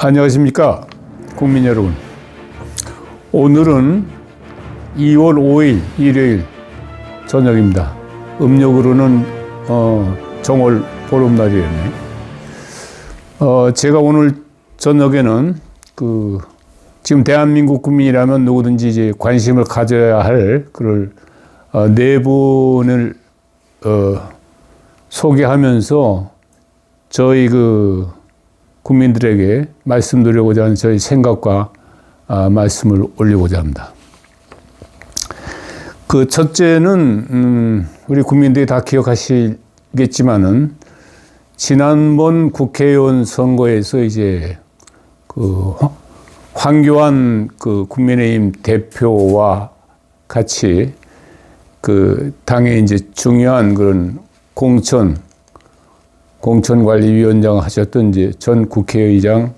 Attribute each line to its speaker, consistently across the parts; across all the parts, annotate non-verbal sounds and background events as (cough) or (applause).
Speaker 1: 안녕하십니까 국민 여러분. 오늘은 2월 5일 일요일 저녁입니다. 음력으로는 어, 정월 보름날이었네. 어, 제가 오늘 저녁에는 그 지금 대한민국 국민이라면 누구든지 이제 관심을 가져야 할 그럴 어, 네 분을 어, 소개하면서 저희 그 국민들에게 말씀드리고자 하는 저희 생각과 아, 말씀을 올리고자 합니다. 그 첫째는 음, 우리 국민들이 다 기억하시겠지만은 지난번 국회의원 선거에서 이제 그 황교안 그 국민의힘 대표와 같이 그 당의 이제 중요한 그런 공천 공천관리위원장 하셨던 이제 전 국회의장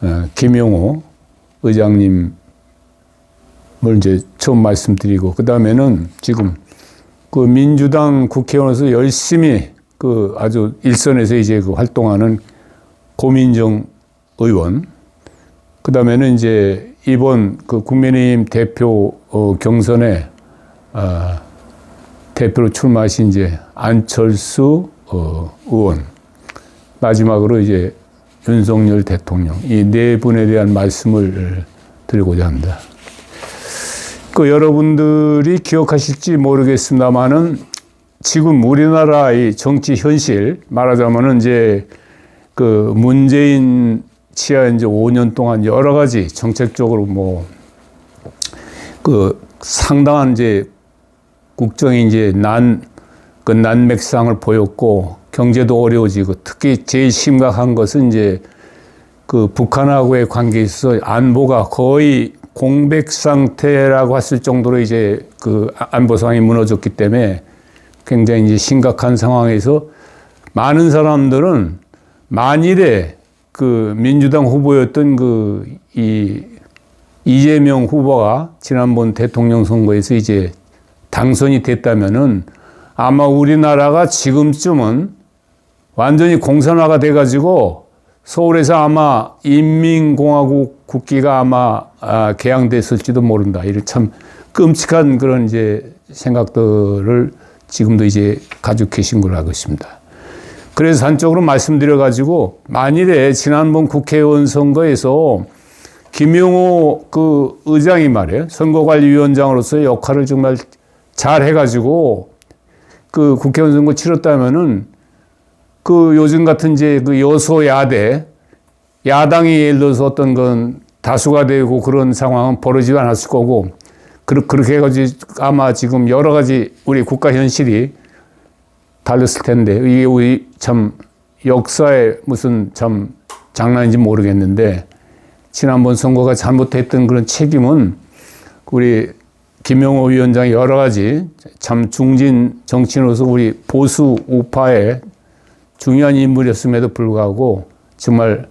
Speaker 1: 어, 김용호 의장님을 이제 처음 말씀드리고 그 다음에는 지금 그 민주당 국회의원으로서 열심히 그 아주 일선에서 이제 그 활동하는 고민정 의원 그 다음에는 이제 이번 그 국민의힘 대표 어, 경선에 아, 대표로 출마하신 이제 안철수 어, 의원 마지막으로 이제 윤석열 대통령 이 네 분에 대한 말씀을 드리고자 합니다. 그 여러분들이 기억하실지 모르겠습니다만은 지금 우리나라의 정치 현실 말하자면은 이제 그 문재인 치하 이제 5년 동안 여러 가지 정책적으로 뭐 그 상당한 이제 국정이 이제 난 그 난맥상을 보였고 경제도 어려워지고 특히 제일 심각한 것은 이제 그 북한하고의 관계에 있어서 안보가 거의 공백 상태라고 했을 정도로 이제 그 안보 상황이 무너졌기 때문에 굉장히 이제 심각한 상황에서 많은 사람들은 만일에 그 민주당 후보였던 그 이 이재명 후보가 지난번 대통령 선거에서 이제 당선이 됐다면은 아마 우리나라가 지금쯤은 완전히 공산화가 돼가지고 서울에서 아마 인민공화국 국기가 아마 아, 개양됐을지도 모른다. 이런 참 끔찍한 그런 이제 생각들을 지금도 이제 가지고 계신 걸로 알고 있습니다. 그래서 단적으로 말씀드려가지고 만일에 지난번 국회의원 선거에서 김용호 그 의장이 말이에요. 선거관리위원장으로서의 역할을 정말 잘 해가지고 그 국회의원 선거 치렀다면은 그 요즘 같은 이제 그 여소야대 야당이 예를 들어서 어떤 건 다수가 되고 그런 상황은 벌어지지 않았을 거고 그렇게 해가지고 아마 지금 여러 가지 우리 국가 현실이 달렸을 텐데 이게 우리 참 역사의 무슨 참 장난인지 모르겠는데 지난번 선거가 잘못했던 그런 책임은 우리 김영호 위원장이 여러 가지 참 중진 정치인으로서 우리 보수 우파의 중요한 인물이었음에도 불구하고 정말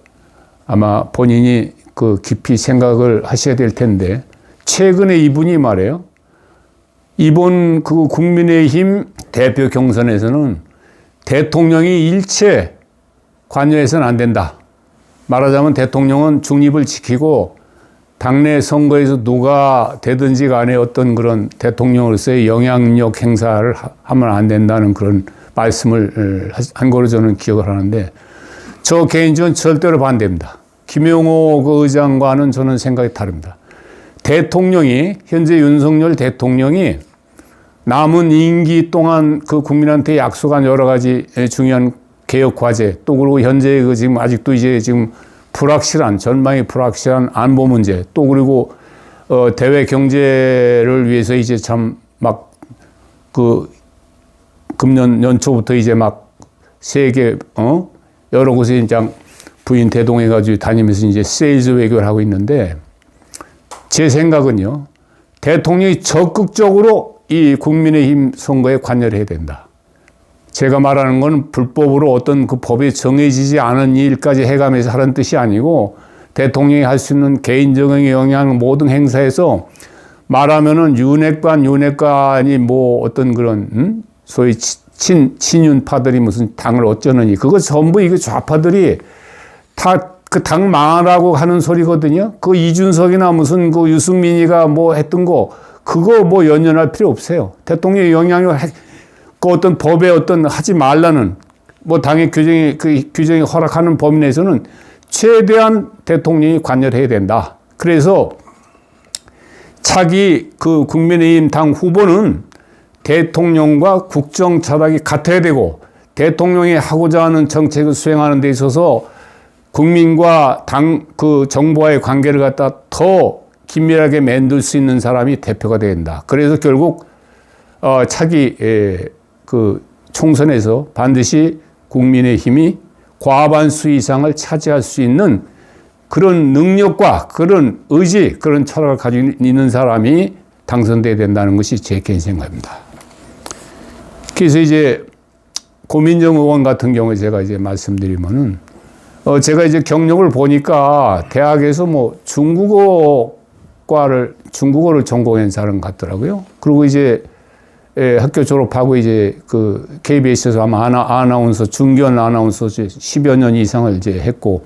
Speaker 1: 아마 본인이 그 깊이 생각을 하셔야 될 텐데 최근에 이분이 말해요. 이번 그 국민의힘 대표 경선에서는 대통령이 일체 관여해서는 안 된다. 말하자면 대통령은 중립을 지키고 당내 선거에서 누가 되든지 간에 어떤 그런 대통령으로서의 영향력 행사를 하면 안 된다는 그런 말씀을 한 거로 저는 기억을 하는데 저 개인적으로 절대로 반대입니다. 김용호 그 의장과는 저는 생각이 다릅니다. 대통령이 현재 윤석열 대통령이 남은 임기 동안 그 국민한테 약속한 여러 가지 중요한 개혁 과제 또 그리고 현재 그 지금 아직도 이제 지금 불확실한 전망이 불확실한 안보 문제 또 그리고 어 대외 경제를 위해서 이제 참 막 그 금년 연초부터 이제 막 세계 어 여러 곳에 이제 부인 대동해 가지고 다니면서 이제 세일즈 외교를 하고 있는데 제 생각은요 대통령이 적극적으로 이 국민의힘 선거에 관여를 해야 된다. 제가 말하는 건 불법으로 어떤 그 법이 정해지지 않은 일까지 해가면서 하는 뜻이 아니고 대통령이 할 수 있는 개인적인 영향 모든 행사에서 말하면은 윤핵관, 윤핵관이 뭐 어떤 그런, 음? 소위 친, 친윤파들이 무슨 당을 어쩌느니. 그거 전부 이거 좌파들이 다 그 당 망하라고 하는 소리거든요. 그 이준석이나 무슨 그 유승민이가 뭐 했던 거 그거 뭐 연연할 필요 없어요. 대통령의 영향력 그 어떤 법에 어떤 하지 말라는 뭐 당의 규정이 그 규정이 허락하는 범위 내에서는 최대한 대통령이 관여해야 된다. 그래서 차기 그 국민의힘 당 후보는 대통령과 국정 철학이 같아야 되고 대통령이 하고자 하는 정책을 수행하는 데 있어서 국민과 당 그 정부와의 관계를 갖다 더 긴밀하게 만들 수 있는 사람이 대표가 된다. 그래서 결국 어 차기 에, 그 총선에서 반드시 국민의 힘이 과반수 이상을 차지할 수 있는 그런 능력과 그런 의지, 그런 철학을 가지고 있는 사람이 당선돼야 된다는 것이 제 개인 생각입니다. 그래서 이제 고민정 의원 같은 경우에 제가 이제 말씀드리면은 어 제가 이제 경력을 보니까 대학에서 뭐 중국어과를 중국어를 전공한 사람 같더라고요. 그리고 이제 예, 학교 졸업하고 이제 그 KBS에서 아마 아나, 아나운서 중견 아나운서 10여 년 이상을 이제 했고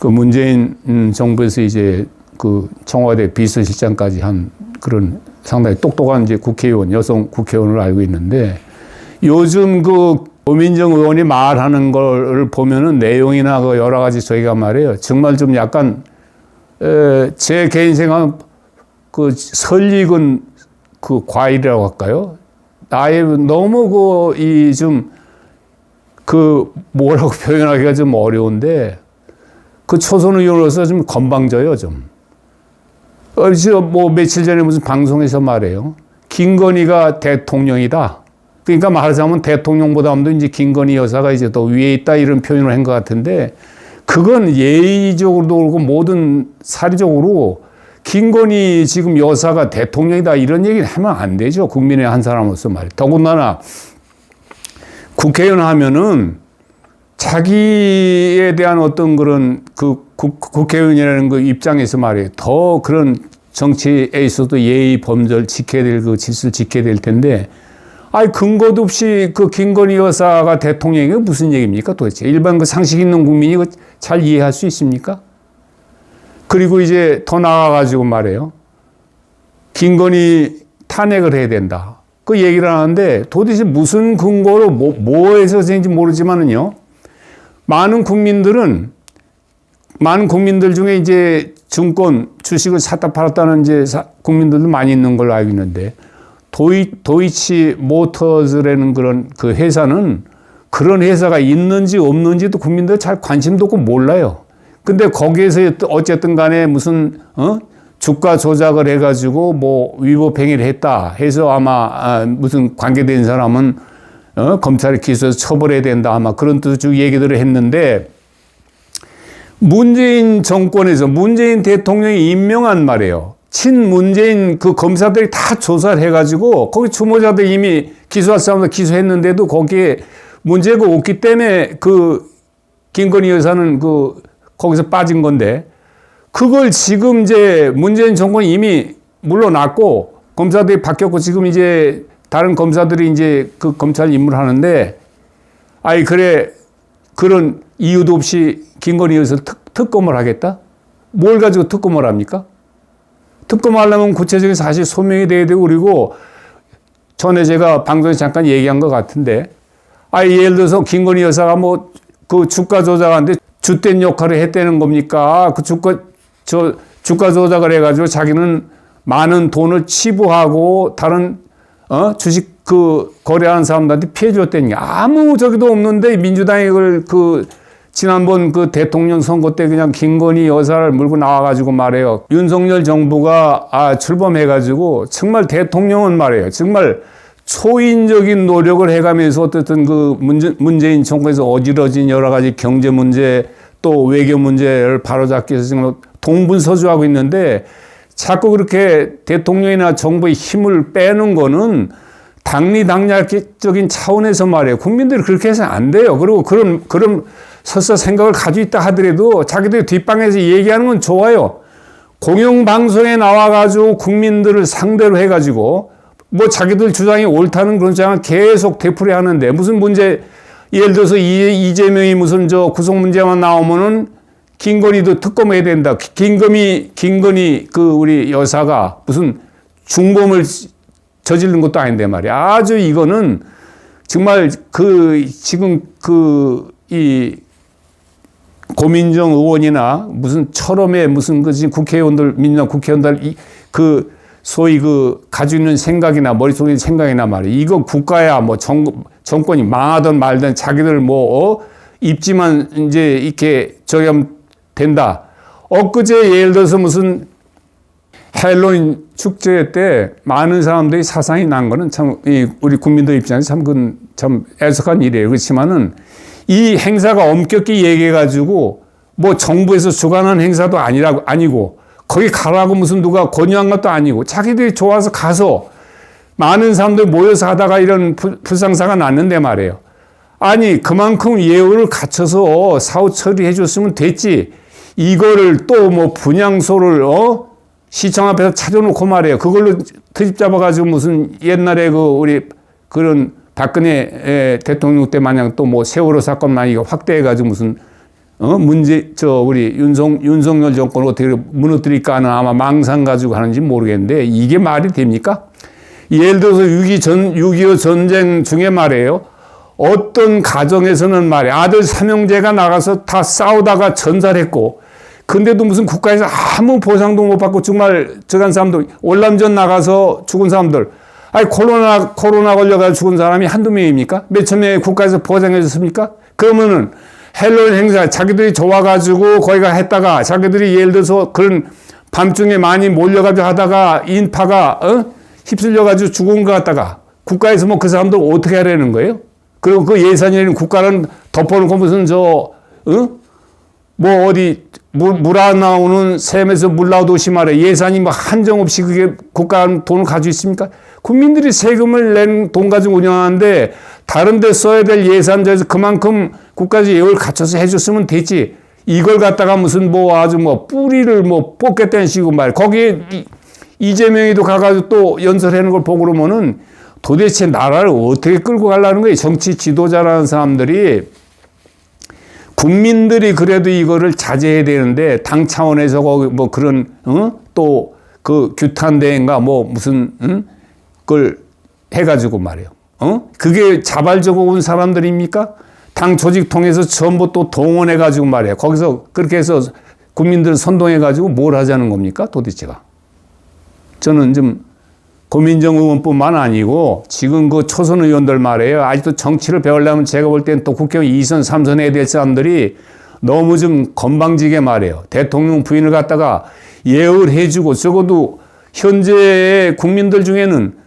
Speaker 1: 그 문재인 음, 정부에서 이제 그 청와대 비서실장까지 한 그런 상당히 똑똑한 이제 국회의원 여성 국회의원을 알고 있는데 요즘 그 오민정 의원이 말하는 걸 보면은 내용이나 그 여러 가지 저희가 말해요. 정말 좀 약간 에, 제 개인 생각 그 설익은 그 과일이라고 할까요? 나의 너무 그이좀 그 뭐라고 (laughs) 표현하기가 좀 어려운데 그 초선 의원으로서 좀 건방져요 좀. 어제 뭐 며칠 전에 무슨 방송에서 말해요. 김건희가 대통령이다. 그러니까 말하자면 대통령보다도 이제 김건희 여사가 이제 더 위에 있다 이런 표현을 한 것 같은데 그건 예의적으로도 그렇고 모든 사리적으로 김건희 지금 여사가 대통령이다 이런 얘기를 하면 안 되죠. 국민의 한 사람으로서 말이에요. 더군다나 국회의원 하면은 자기에 대한 어떤 그런 그 국, 국회의원이라는 그 입장에서 말이에요. 더 그런 정치에 있어도 예의 범절 지켜야 될 그 질서를 지켜야 될 텐데 아니 근거도 없이 그 김건희 여사가 대통령이 무슨 얘기입니까 도대체 일반 그 상식 있는 국민이 잘 이해할 수 있습니까? 그리고 이제 더 나아가지고 말해요. 김건희 탄핵을 해야 된다. 그 얘기를 하는데 도대체 무슨 근거로 뭐, 뭐에서인지 모르지만은요. 많은 국민들은 많은 국민들 중에 이제 증권 주식을 샀다 팔았다는 이제 국민들도 많이 있는 걸로 알고 있는데 도이, 도이치 모터즈라는 그런 그 회사는 그런 회사가 있는지 없는지도 국민들 잘 관심도 없고 몰라요. 근데 거기에서 어쨌든 간에 무슨, 어? 주가 조작을 해가지고 뭐 위법 행위를 했다 해서 아마 아, 무슨 관계된 사람은 어? 검찰에 기소해서 처벌해야 된다 아마 그런 뜻의 얘기들을 했는데 문재인 정권에서 문재인 대통령이 임명한 말이에요. 친문재인 그 검사들이 다 조사를 해가지고 거기 추모자들 이미 기소할 사람들 기소했는데도 거기에 문제가 없기 때문에 그 김건희 여사는 그 거기서 빠진 건데 그걸 지금 이제 문재인 정권이 이미 물러났고 검사들이 바뀌었고 지금 이제 다른 검사들이 이제 그 검찰 임무를 하는데 아이 그래 그런 이유도 없이 김건희 여사 특, 특검을 하겠다? 뭘 가지고 특검을 합니까? 특검하려면 구체적인 사실 소명이 돼야 되고 그리고 전에 제가 방송에 잠깐 얘기한 것 같은데 아 예를 들어서 김건희 여사가 뭐 그 주가 조작하는데 주된 역할을 했다는 겁니까? 그 주가 저 주가 조작을 해가지고 자기는 많은 돈을 치부하고 다른 어 주식 그 거래하는 사람들한테 피해 줬다니 아무 저기도 없는데 민주당이 그걸 그 지난번 그 대통령 선거 때 그냥 김건희 여사를 물고 나와가지고 말해요. 윤석열 정부가 아, 출범해가지고 정말 대통령은 말해요. 정말 초인적인 노력을 해가면서 어쨌든 그 문재, 문재인 정부에서 어지러진 여러 가지 경제 문제 또 외교 문제를 바로잡기 위해서 지금 동분서주하고 있는데 자꾸 그렇게 대통령이나 정부의 힘을 빼는 거는 당리당략적인 차원에서 말이에요. 국민들이 그렇게 해서 안 돼요. 그리고 그런, 그런 설사 생각을 가지고 있다 하더라도 자기들 뒷방에서 얘기하는 건 좋아요. 공영방송에 나와가지고 국민들을 상대로 해가지고 뭐 자기들 주장이 옳다는 그런 주장을 계속 되풀이 하는데 무슨 문제, 예를 들어서 이재명이 무슨 저 구속 문제만 나오면은 김건희도 특검해야 된다. 김건희, 김건희 그 우리 여사가 무슨 중범을 저지른 것도 아닌데 말이야. 아주 이거는 정말 그 지금 그 이 고민정 의원이나 무슨 철험의 무슨 그 지금 국회의원들 민주당 국회의원들 이 그 소위 그 가지고 있는 생각이나 머릿속에 있는 생각이나 말이야. 이거 국가야 뭐 정, 정권이 망하든 말든 자기들 뭐 어? 입지만 이제 이렇게 저기 하면 된다. 엊그제 예를 들어서 무슨 헬로윈 축제 때 많은 사람들이 사상이 난 거는 참, 이 우리 국민들 입장에서 참, 그건 참 애석한 일이에요. 그렇지만은 이 행사가 엄격히 얘기해가지고 뭐 정부에서 주관한 행사도 아니라고, 아니고 거기 가라고 무슨 누가 권유한 것도 아니고 자기들이 좋아서 가서 많은 사람들 모여서 하다가 이런 불- 불상사가 났는데 말이에요. 아니, 그만큼 예우를 갖춰서 사후 처리해 줬으면 됐지. 이거를 또 뭐 분향소를, 어? 시청 앞에서 찾아놓고 말이에요. 그걸로 트집 잡아가지고 무슨 옛날에 그 우리 그런 박근혜 에, 대통령 때 마냥 또 뭐 세월호 사건 만약 확대해가지고 무슨 어 문제 저 우리 윤석 윤석열 정권 어떻게 무너뜨릴까 하는 아마 망상 가지고 하는지 모르겠는데 이게 말이 됩니까? 예를 들어서 6.2 전, 6.25 전쟁 중에 말이에요. 어떤 가정에서는 말이에요. 아들 삼형제가 나가서 다 싸우다가 전살했고, 근데도 무슨 국가에서 아무 보상도 못 받고 정말 저간 사람들, 월남전 나가서 죽은 사람들, 아니, 코로나, 코로나 걸려가지고 죽은 사람이 한두 명입니까? 몇천 명이 국가에서 보장해 줬습니까? 그러면은 헬로윈 행사 자기들이 좋아가지고 거기가 했다가 자기들이 예를 들어서 그런 밤중에 많이 몰려가지고 하다가 인파가, 어? 휩쓸려가지고 죽은 것 같다가 국가에서 뭐 그 사람들 어떻게 하려는 거예요? 그리고 그 예산이라는 국가는 덮어놓고 무슨 저, 어? 뭐 어디 물안 나오는 샘에서 물 나오도 심하래. 예산이 뭐 한정없이 그게 국가 돈을 가지고 있습니까? 국민들이 세금을 낸 돈 가지고 운영하는데 다른 데 써야 될 예산에서 그만큼 국가적 예우를 갖춰서 해줬으면 됐지. 이걸 갖다가 무슨 뭐 아주 뭐 뿌리를 뭐 뽑겠다는 식으로 말. 거기에 이- 이재명이도 가가지고 또 연설하는 걸 보고 그러면은 도대체 나라를 어떻게 끌고 가려는 거예요? 정치 지도자라는 사람들이 국민들이 그래도 이거를 자제해야 되는데 당 차원에서 거기 뭐 그런 어? 또그 규탄 대회인가 뭐 무슨 응? 그걸 해가지고 말이에요. 어? 그게 자발적으로 온 사람들입니까? 당 조직 통해서 전부 또 동원해가지고 말이에요. 거기서 그렇게 해서 국민들 선동해가지고 뭘 하자는 겁니까? 도대체가. 저는 좀 고민정 의원뿐만 아니고 지금 그 초선 의원들 말이에요. 아직도 정치를 배우려면 제가 볼 땐 또 국회의원 2선, 3선 해야 될 사람들이 너무 좀 건방지게 말해요. 대통령 부인을 갖다가 예우를 해주고 적어도 현재 국민들 중에는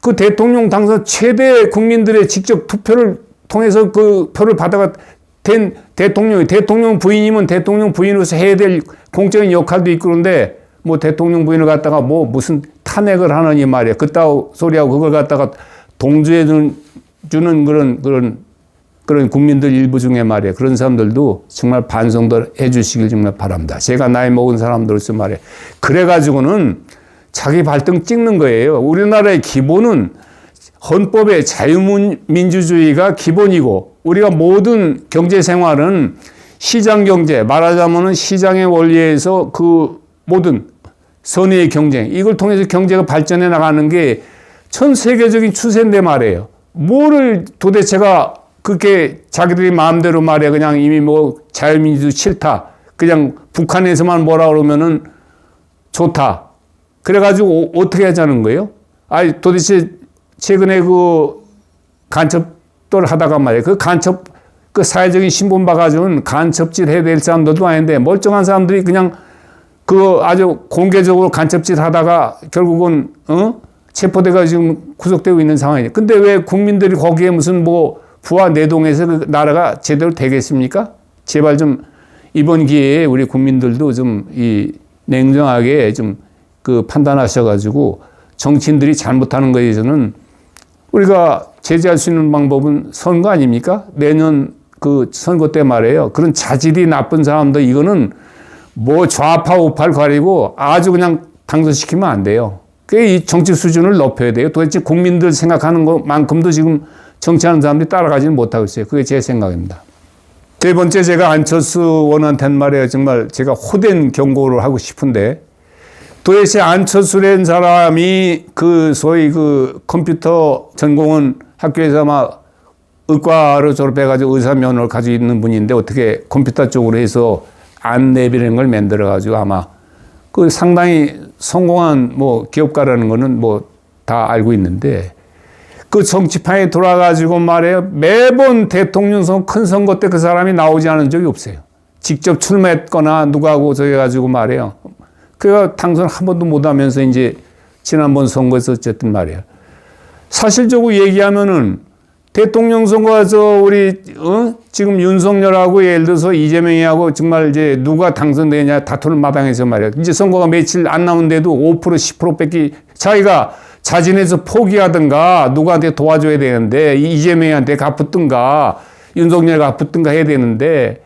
Speaker 1: 그 대통령 당선 최대 국민들의 직접 투표를 통해서 그 표를 받아가 된 대통령이 대통령 부인이면 대통령 부인으로서 해야 될 공적인 역할도 있고 그런데 뭐 대통령 부인을 갖다가 뭐 무슨 탄핵을 하느니 말이야. 그따 소리하고 그걸 갖다가 동조해 주는, 주는 그런, 그런, 그런 국민들 일부 중에 말이야. 그런 사람들도 정말 반성도 해 주시길 정말 바랍니다. 제가 나이 먹은 사람들로서 말이야. 그래 가지고는 자기 발등 찍는 거예요. 우리나라의 기본은 헌법의 자유민주주의가 기본이고 우리가 모든 경제 생활은 시장 경제 말하자면은 시장의 원리에서 그 모든 선의의 경쟁 이걸 통해서 경제가 발전해 나가는 게 전 세계적인 추세인데 말이에요. 뭐를 도대체가 그렇게 자기들이 마음대로 말해 그냥 이미 뭐 자유민주 싫다. 그냥 북한에서만 뭐라 그러면은 좋다. 그래가지고 어- 어떻게 하자는 거예요? 아니 도대체 최근에 그 간첩들 하다가 말이에요. 그 간첩 그 사회적인 신분 봐가지고는 간첩질 해야 될 사람들도 아닌데 멀쩡한 사람들이 그냥 그 아주 공개적으로 간첩짓 하다가 결국은 어? 체포돼가 지금 구속되고 있는 상황이에요. 근데 왜 국민들이 거기에 무슨 뭐 부와 내동해서 그 나라가 제대로 되겠습니까? 제발 좀 이번 기회에 우리 국민들도 좀 이 냉정하게 좀 그 판단하셔가지고 정치인들이 잘못하는 거에 대해서는 우리가 제재할 수 있는 방법은 선거 아닙니까? 내년 그 선거 때 말이에요. 그런 자질이 나쁜 사람들 이거는 뭐 좌파 우파를 가리고 아주 그냥 당선시키면 안 돼요. 그이 정치 수준을 높여야 돼요. 도대체 국민들 생각하는 것만큼도 지금 정치하는 사람들이 따라가지는 못하고 있어요. 그게 제 생각입니다. 네 번째 제가 안철수 의원한테 말이에요. 정말 제가 호된 경고를 하고 싶은데 도대체 안철수라는 사람이 그 소위 그 컴퓨터 전공은 학교에서 막 의과로 졸업해가지고 의사 면허를 가지고 있는 분인데 어떻게 컴퓨터 쪽으로 해서 안내비라는 걸 만들어가지고 아마 그 상당히 성공한 뭐 기업가라는 거는 뭐 다 알고 있는데 그 정치판에 돌아가지고 말해요. 매번 대통령 선거 큰 선거 때 그 사람이 나오지 않은 적이 없어요. 직접 출마했거나 누가 하고 저기 가지고 말해요. 그가 당선 한 번도 못 하면서 이제 지난번 선거에서 어쨌든 말이에요. 사실적으로 얘기하면은 대통령 선거에서 우리 어? 지금 윤석열하고 예를 들어서 이재명이하고 정말 이제 누가 당선되냐 다투는 마당에서 말이야. 이제 선거가 며칠 안 남은데도 5% 10% 뺏기 자기가 자진해서 포기하든가 누구한테 도와줘야 되는데 이재명한테 갚았든가 윤석열 갚았든가 해야 되는데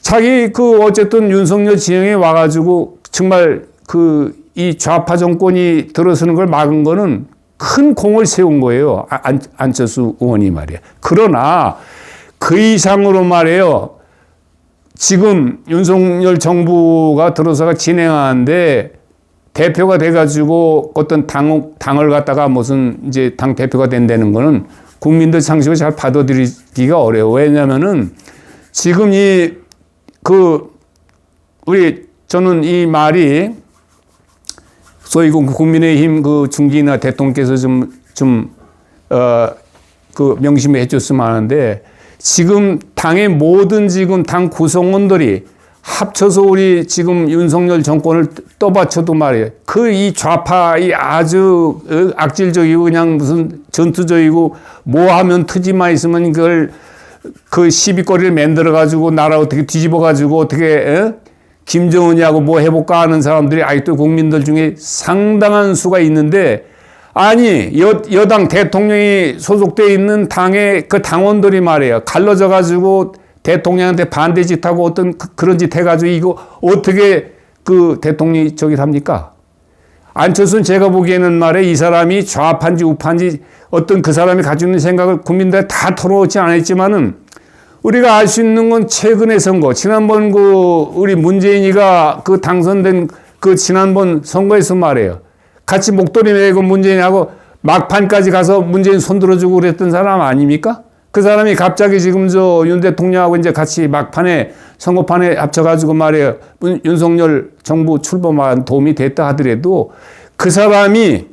Speaker 1: 자기 그 어쨌든 윤석열 지형에 와가지고 정말 그 이 좌파 정권이 들어서는 걸 막은 거는 큰 공을 세운 거예요. 아, 안, 안철수 의원이 말이야. 그러나 그 이상으로 말해요. 지금 윤석열 정부가 들어서가 진행하는데 대표가 돼가지고 어떤 당, 당을 갖다가 무슨 이제 당 대표가 된다는 거는 국민들 상식을 잘 받아들이기가 어려워. 왜냐면은 지금 이 그 우리 저는 이 말이 소위 그 국민의힘 그 중진이나 대통령께서 좀, 좀, 어, 그 명심해 줬으면 하는데 지금 당의 모든 지금 당 구성원들이 합쳐서 우리 지금 윤석열 정권을 떠받쳐도 말이에요. 그 이 좌파 이 아주 어, 악질적이고 그냥 무슨 전투적이고 뭐 하면 트지만 있으면 그걸 그 시비거리를 만들어 가지고 나라 어떻게 뒤집어 가지고 어떻게 에? 김정은이하고 뭐 해볼까 하는 사람들이 아직도 국민들 중에 상당한 수가 있는데 아니 여, 여당 대통령이 소속돼 있는 당의 그 당원들이 말이에요 갈라져 가지고 대통령한테 반대 짓하고 어떤 그, 그런 짓 해가지고 이거 어떻게 그 대통령이 저기 합니까? 안철수는 제가 보기에는 말에 이 사람이 좌파인지 우파인지 어떤 그 사람이 가지고 있는 생각을 국민들 다 털어놓지 않았지만은 우리가 알 수 있는 건 최근의 선거, 지난번 그 우리 문재인이가 그 당선된 그 지난번 선거에서 말이에요. 같이 목도리 매고 문재인하고 막판까지 가서 문재인 손들어주고 그랬던 사람 아닙니까? 그 사람이 갑자기 지금 저 윤 대통령하고 이제 같이 막판에 선거판에 합쳐가지고 말이에요. 윤석열 정부 출범한 도움이 됐다 하더라도 그 사람이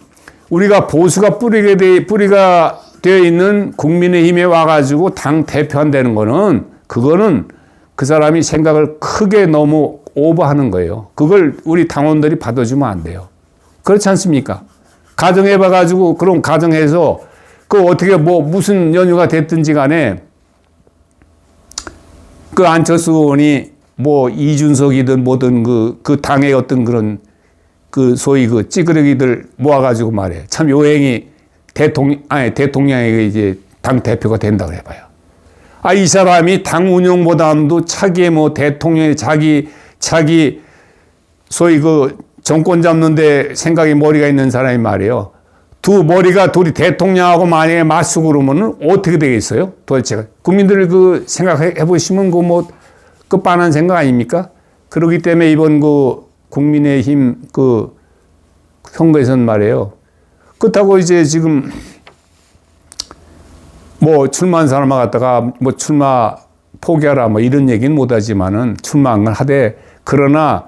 Speaker 1: 우리가 보수가 뿌리게 돼, 뿌리가 되어 있는 국민의힘에 와가지고 당 대표한다는 거는 그거는 그 사람이 생각을 크게 너무 오버하는 거예요. 그걸 우리 당원들이 받아주면 안 돼요. 그렇지 않습니까? 가정해봐가지고 그런 가정해서 그 어떻게 뭐 무슨 연유가 됐든지 간에 그 안철수 의원이 뭐 이준석이든 뭐든 그, 그 당의 어떤 그런 그 소위 그 찌그러기들 모아가지고 말해. 참 요행이 대통령, 아니, 대통령에게 이제 당 대표가 된다 그래 봐요. 아, 이 사람이 당 운영보다도 차기에 뭐 대통령이 자기, 자기 소위 그 정권 잡는데 생각이 머리가 있는 사람이 말이에요. 두 머리가 둘이 대통령하고 만약에 맞서고 그러면은 어떻게 되겠어요? 도대체 국민들 그 생각해 보시면 그 뭐 끝반한 생각 아닙니까? 그러기 때문에 이번 그 국민의힘 그 선거에서는 말이에요. 그렇다고 이제 지금 뭐 출마한 사람을 갖다가 뭐 출마 포기하라 뭐 이런 얘기는 못하지만은 출마한 건 하되 그러나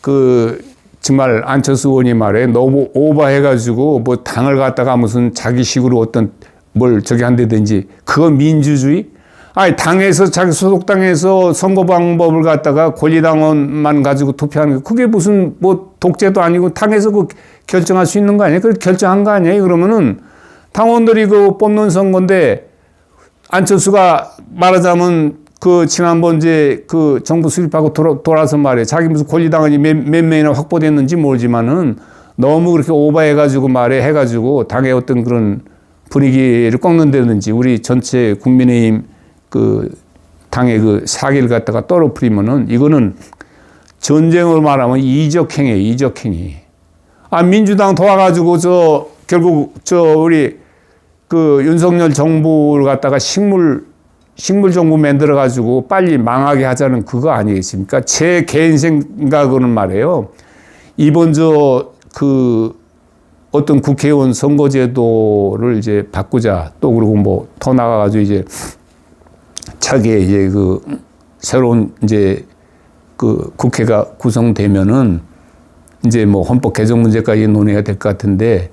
Speaker 1: 그 정말 안철수 의원이 말해 너무 오버해가지고 뭐 당을 갖다가 무슨 자기식으로 어떤 뭘 저기 한다든지 그건 민주주의? 아니 당에서 자기 소속당에서 선거 방법을 갖다가 권리당원만 가지고 투표하는 게 그게 무슨 뭐 독재도 아니고 당에서 그 결정할 수 있는 거 아니에요? 그 결정한 거 아니에요? 그러면은 당원들이 그 뽑는 선거인데 안철수가 말하자면 그 지난번 이제 그 정부 수립하고 돌아, 돌아서 말이에요. 자기 무슨 권리당원이 몇, 몇 명이나 확보됐는지 모르지만은 너무 그렇게 오버해가지고 말해 해가지고 당의 어떤 그런 분위기를 꺾는다든지 우리 전체 국민의힘 그 당의 그 사기를 갖다가 떨어뜨리면은 이거는 전쟁으로 말하면 이적행위, 이적행위. 아, 민주당 도와가지고 저 결국 저 우리 그 윤석열 정부를 갖다가 식물 식물 정부 만들어 가지고 빨리 망하게 하자는 그거 아니겠습니까? 제 개인 생각으로는 말이에요. 이번 저 그 어떤 국회의원 선거제도를 이제 바꾸자 또 그리고 뭐 더 나가가지고 이제 차기에 이제 그 새로운 이제 그 국회가 구성되면은 이제 뭐 헌법 개정 문제까지 논의가 될 것 같은데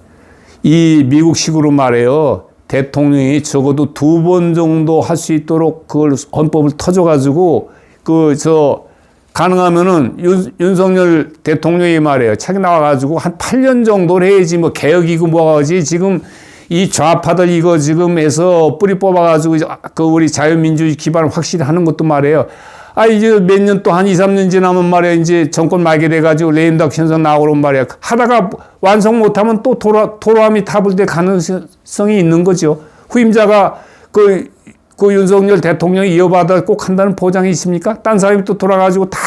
Speaker 1: 이 미국식으로 말해요. 대통령이 적어도 두 번 정도 할 수 있도록 그걸 헌법을 터져가지고 그 저 가능하면은 윤, 윤석열 대통령이 말해요. 차기 나와가지고 한 8년 정도를 해야지 뭐 개혁이고 뭐가 지 지금 이 좌파들 이거 지금 해서 뿌리 뽑아가지고 그 우리 자유민주주의 기반을 확실히 하는 것도 말이에요. 아, 이제 몇 년 또 한 2, 3년 지나면 말이야. 이제 정권 말게 돼가지고 레임덕 현상 나오란 말이야. 하다가 완성 못하면 또 도로, 도로함이 타불 될 가능성이 있는 거죠. 후임자가 그, 그 윤석열 대통령이 이어받아 꼭 한다는 보장이 있습니까? 딴 사람이 또 돌아가지고 다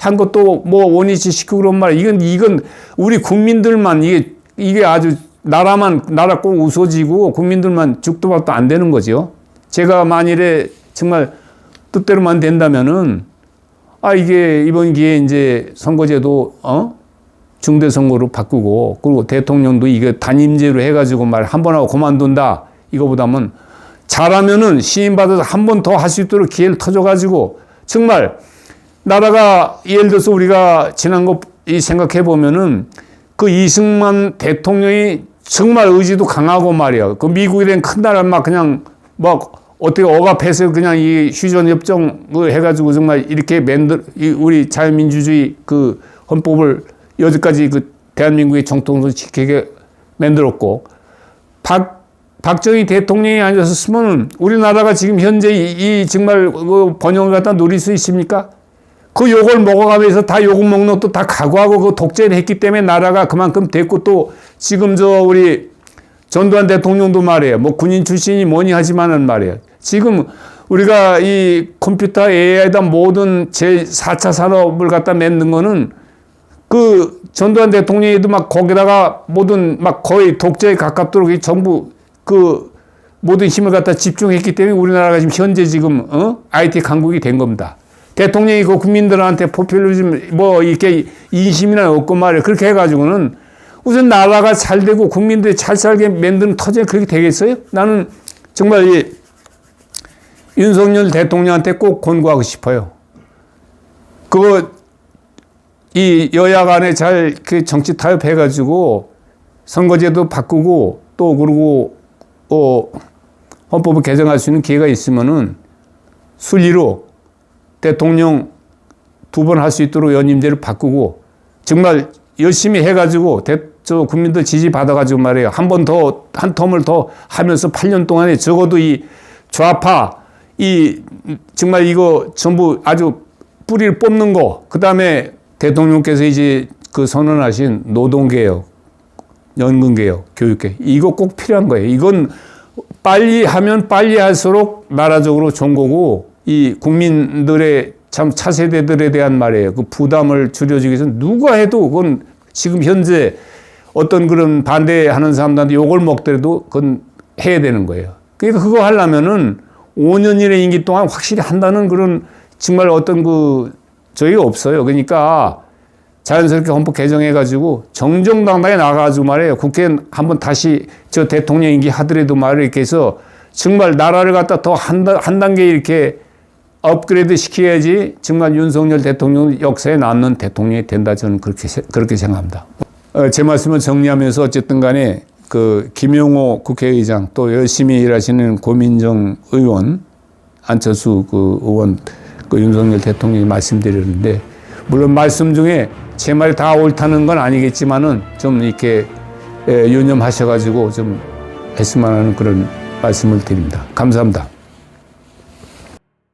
Speaker 1: 한 것도 뭐 원위치 시키고 그런 말. 이건, 이건 우리 국민들만 이게, 이게 아주 나라만, 나라 꼭 웃어지고 국민들만 죽도 밥도 안 되는 거죠. 제가 만일에 정말 뜻대로만 된다면은 아 이게 이번 기회에 이제 선거제도 어 중대 선거로 바꾸고 그리고 대통령도 이게 단임제로 해가지고 말 한 번 하고 그만둔다 이거보다는 잘하면은 시임 받아서 한 번 더 할 수 있도록 기회를 터줘가지고 정말 나라가 예를 들어서 우리가 지난 거 이 생각해 보면은 그 이승만 대통령이 정말 의지도 강하고 말이야 그 미국이란 큰 나라 막 그냥 막 어떻게 억압해서 그냥 이 휴전 협정을 해가지고 정말 이렇게 만들 우리 자유민주주의 그 헌법을 여기까지 그 대한민국의 정통을 지키게 만들었고 박 박정희 대통령이 앉았으면 우리나라가 지금 현재 이, 이 정말 그 번영을 갖다 누릴 수 있습니까? 그 욕을 먹어가면서 다 욕을 먹는 것도 다 각오하고 그 독재를 했기 때문에 나라가 그만큼 됐고 또 지금 저 우리 전두환 대통령도 말이에요. 뭐 군인 출신이 뭐니 하지만은 말이에요. 지금 우리가 이 컴퓨터 AI다 모든 제 4차 산업을 갖다 만든 거는 그 전두환 대통령이도 막 거기다가 모든 막 거의 독재에 가깝도록 이 정부 그 모든 힘을 갖다 집중했기 때문에 우리나라가 지금 현재 지금 어? IT 강국이 된 겁니다. 대통령이 그 국민들한테 포퓰리즘 뭐 이렇게 인심이나 없고 말이에요. 그렇게 해가지고는 우선 나라가 잘 되고 국민들이 잘 살게 만드는 터전이 그렇게 되겠어요? 나는 정말 이 윤석열 대통령한테 꼭 권고하고 싶어요. 그거 이 여야 간에 잘 그 정치 타협해가지고 선거제도 바꾸고 또 그리고 어 헌법을 개정할 수 있는 기회가 있으면은 순리로 대통령 두 번 할 수 있도록 연임제를 바꾸고 정말 열심히 해가지고 대, 저 국민들 지지 받아가지고 말이에요. 한 번 더, 한 텀을 더 하면서 8년 동안에 적어도 이 좌파, 이 정말 이거 전부 아주 뿌리를 뽑는 거, 그 다음에 대통령께서 이제 그 선언하신 노동개혁, 연금개혁, 교육개혁, 이거 꼭 필요한 거예요. 이건 빨리 하면 빨리 할수록 나라적으로 좋은 거고, 이 국민들의 참 차세대들에 대한 말이에요. 그 부담을 줄여주기 위해서 누가 해도 그건 지금 현재 어떤 그런 반대하는 사람들한테 욕을 먹더라도 그건 해야 되는 거예요. 그러니까 그거 하려면은 5년이의 임기 동안 확실히 한다는 그런 정말 어떤 그 저희가 없어요. 그러니까 자연스럽게 헌법 개정해가지고 정정당당히 나가가지고 말이에요. 국회 한번 다시 저 대통령 임기 하더라도 말을 이렇게 해서 정말 나라를 갖다 더한한 단계 이렇게 업그레이드 시켜야지 정말 윤석열 대통령 역사에 남는 대통령이 된다 저는 그렇게 그렇게 생각합니다. 어, 제 말씀을 정리하면서 어쨌든 간에 그 김용호 국회의장 또 열심히 일하시는 고민정 의원 안철수 그 의원 그 윤석열 대통령이 말씀드렸는데 물론 말씀 중에 제 말이 다 옳다는 건 아니겠지만은 좀 이렇게 유념하셔가지고 좀 했으면 하는 그런 말씀을 드립니다. 감사합니다.